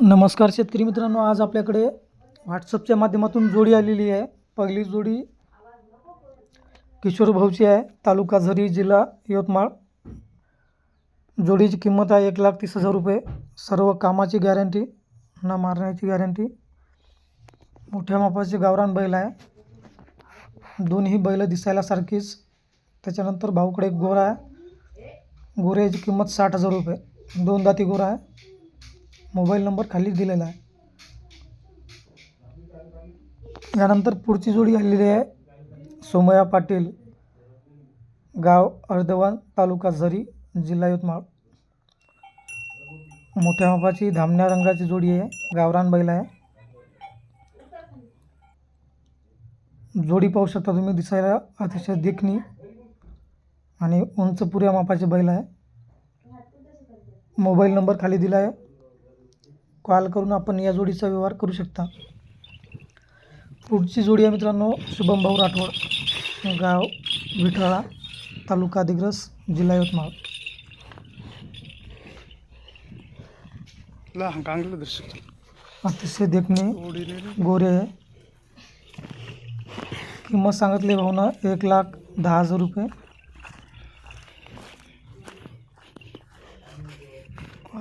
नमस्कार शेतकरी मित्रांनो आज आपल्याकडे व्हॉट्सअपच्या माध्यमातून जोडी आलेली आहे. पहिली जोडी किशोर भाऊची आहे तालुका झरी जिल्हा यवतमाळ. जोडीची किंमत आहे एक लाख तीस हजार रुपये. सर्व कामाची गॅरंटी न मारण्याची गॅरंटी. मोठ्या मापाचे गावरान बैल आहे. दोन्ही बैल दिसायला सारखीच. त्याच्यानंतर भाऊकडे एक गोरा आहे. गोऱ्याची किंमत साठ हजार रुपये. दोन दाती गोरा आहे. मोबाईल नंबर खाली दिलेला आहे. यानंतर पुढची जोडी आलेली आहे. सोमया पाटील गाव अर्धवान तालुका झरी जिल्हा यवतमाळ. मोठ्या मापाची धामण्या रंगाची जोडी आहे. गावरान बैल आहे. जोडी पाहू शकता तुम्ही दिसायला अतिशय देखणी आणि उंच पुऱ्या मापाचे बैल आहे. मोबाईल नंबर खाली दिला आहे. कॉल करून आपण या जोडीचा व्यवहार करू शकता. पुढची जोडी आहे मित्रांनो शुभम भाऊ राठोड गाव विठळा तालुका दिग्रस जिल्हा यवतमाळ. अतिशय देखणे गोरे आहे. किंमत सांगितली भाऊनं एक लाख दहा हजार रुपये.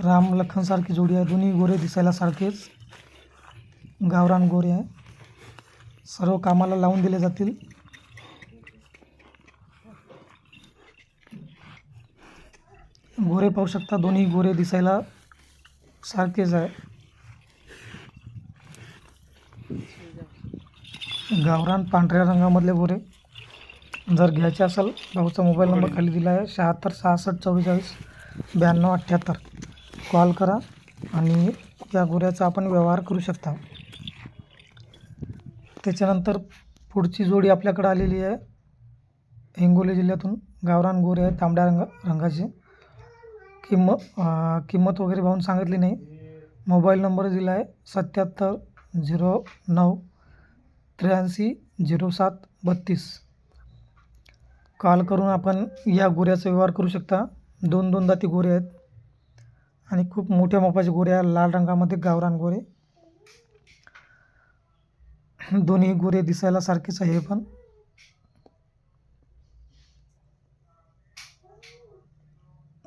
राम लखनसारखी जोडी आहे. दोन्ही गोरे दिसायला सारखेच. गावरान गोरे आहे. सर्व कामाला लावून दिले जातील. गोरे पाहू शकता दोन्ही गोरे दिसायला सारखेच आहे. गावरान पांढऱ्या रंगामधले गोरे. जर घ्यायचे असेल भाऊचा मोबाईल नंबर खाली दिला आहे. शहात्तर सहासष्ट चव्वेचाळीस ब्याण्णव अठ्ठ्याहत्तर. कॉल करा आणि या गोऱ्याचा आपण व्यवहार करू शकता. त्याच्यानंतर पुढची जोडी आपल्याकडे आलेली आहे. हिंगोली जिल्ह्यातून गावरान गोरे आहे तांबड्या रंग रंगाचे. किंमत किंमत वगैरे पाहून सांगितली नाही. मोबाईल नंबर दिला आहे सत्याहत्तर झिरो नऊ त्र्याऐंशी झिरो सात बत्तीस. कॉल करून आपण या गोऱ्याचा व्यवहार करू शकता. दोन दोन दाती गोरे आहेत. आणि खूप मोठ्या मापाचे गोरे आहे लाल रंगामध्ये गावरान गोरे. दोन्ही गोरे दिसायला सारखेच आहे पण.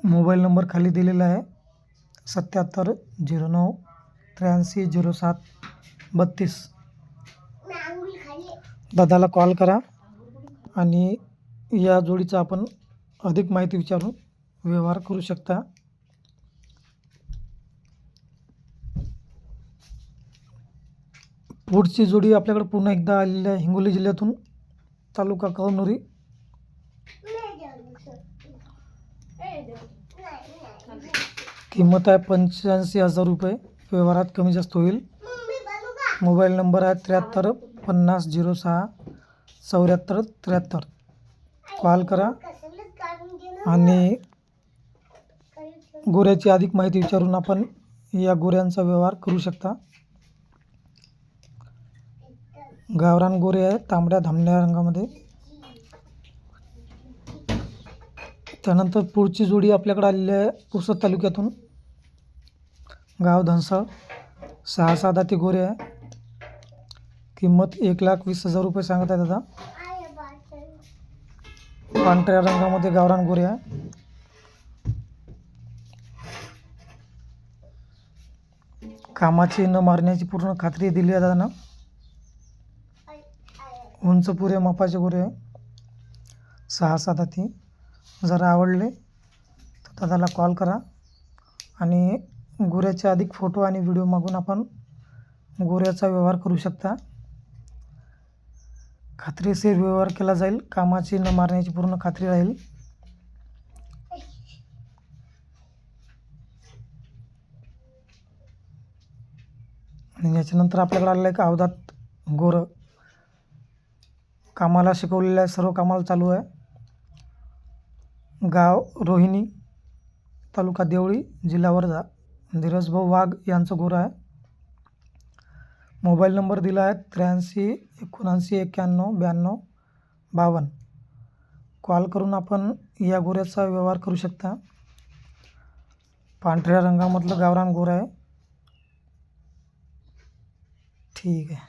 मोबाईल नंबर खाली दिलेला आहे. सत्याहत्तर झिरो नऊ त्र्याऐंशी झिरो सात बत्तीस. दादाला कॉल करा. आणि या जोडीचा आपण अधिक माहिती विचारून व्यवहार करू शकता. पुढची जोडी आपल्याकडे पुन्हा एकदा आलेली आहे हिंगोली जिल्ह्यातून तालुका कळमनुरी. किंमत आहे पंच्याऐंशी हजार रुपये. व्यवहारात कमी जास्त होईल. मोबाईल नंबर आहे त्र्याहत्तर पन्नास झिरो सहा चौऱ्याहत्तर त्र्याहत्तर. कॉल करा. आणि गोऱ्याची अधिक माहिती विचारून आपण या गोऱ्यांचा व्यवहार करू शकता. गावरान गोरे आहे तांबड्या धामण्या रंगामध्ये. त्यानंतर पुढची जोडी आपल्याकडे आलेली आहे पुसद तालुक्यातून. गाव धनसळ सहा सहा दाती गोरे आहे. किंमत एक लाख वीस हजार रुपये सांगत आहे दादा. पांढऱ्या रंगामध्ये गावरान गोरे आहे. कामाची न मारण्याची पूर्ण खात्री दिली आहे दादा आमचं पुरे मापाचे गोरे सहा सात हाती. जर आवडले तर दादाला कॉल करा. आणि गोऱ्याचे अधिक फोटो आणि व्हिडिओ मागून आपण गोऱ्याचा व्यवहार करू शकता. खात्रीशीर व्यवहार केला जाईल. कामाची न मारण्याची पूर्ण खात्री राहील. आणि याच्यानंतर आपल्याकडे आलेलं आहे का अवधात गोरं. कामाला शिकवलेलं आहे सर्व कामाला चालू आहे. गाव रोहिणी तालुका देवळी जिल्हा वर्धा. धीरजभाऊ वाघ यांचं गोरं आहे. मोबाईल नंबर दिला आहे त्र्याऐंशी एकोणऐंशी एक्क्याण्णव ब्याण्णव बावन्न. कॉल करून आपण या गोऱ्याचा व्यवहार करू शकता. पांढऱ्या रंगामधलं गावरान गोरं आहे. ठीक आहे.